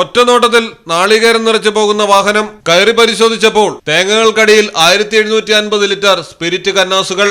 ഒറ്റനോട്ടത്തിൽ നാളികേരം നിറച്ചു പോകുന്ന വാഹനം കയറി പരിശോധിച്ചപ്പോൾ തേങ്ങകൾക്കടിയിൽ ആയിരത്തി എഴുന്നൂറ്റി അൻപത് ലിറ്റർ സ്പിരിറ്റ് കന്നാസുകൾ.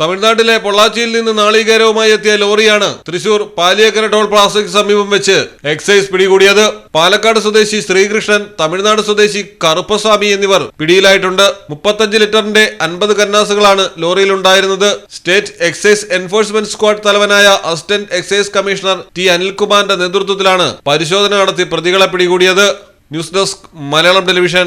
തമിഴ്നാട്ടിലെ പൊള്ളാച്ചിയിൽ നിന്ന് നാളികേരവുമായി എത്തിയ ലോറിയാണ് തൃശൂർ പാലിയേക്കര ടോൾ പ്ലാസയ്ക്ക് സമീപം വെച്ച് എക്സൈസ് പിടികൂടിയത്. പാലക്കാട് സ്വദേശി ശ്രീകൃഷ്ണൻ തമിഴ്നാട് സ്വദേശി കറുപ്പസ്വാമി എന്നിവർ പിടിയിലായിട്ടുണ്ട്. മുപ്പത്തഞ്ച് ലിറ്ററിന്റെ അൻപത് കന്നാസുകളാണ് ലോറിയിലുണ്ടായിരുന്നത്. സ്റ്റേറ്റ് എക്സൈസ് എൻഫോഴ്സ്മെന്റ് സ്ക്വാഡ് തലവനായ അസിസ്റ്റന്റ് എക്സൈസ് കമ്മീഷണർ ടി അനിൽകുമാറിന്റെ നേതൃത്വത്തിലാണ് പരിശോധന നടത്തി പ്രതികളെ പിടികൂടിയത്. News desk Malayalam television.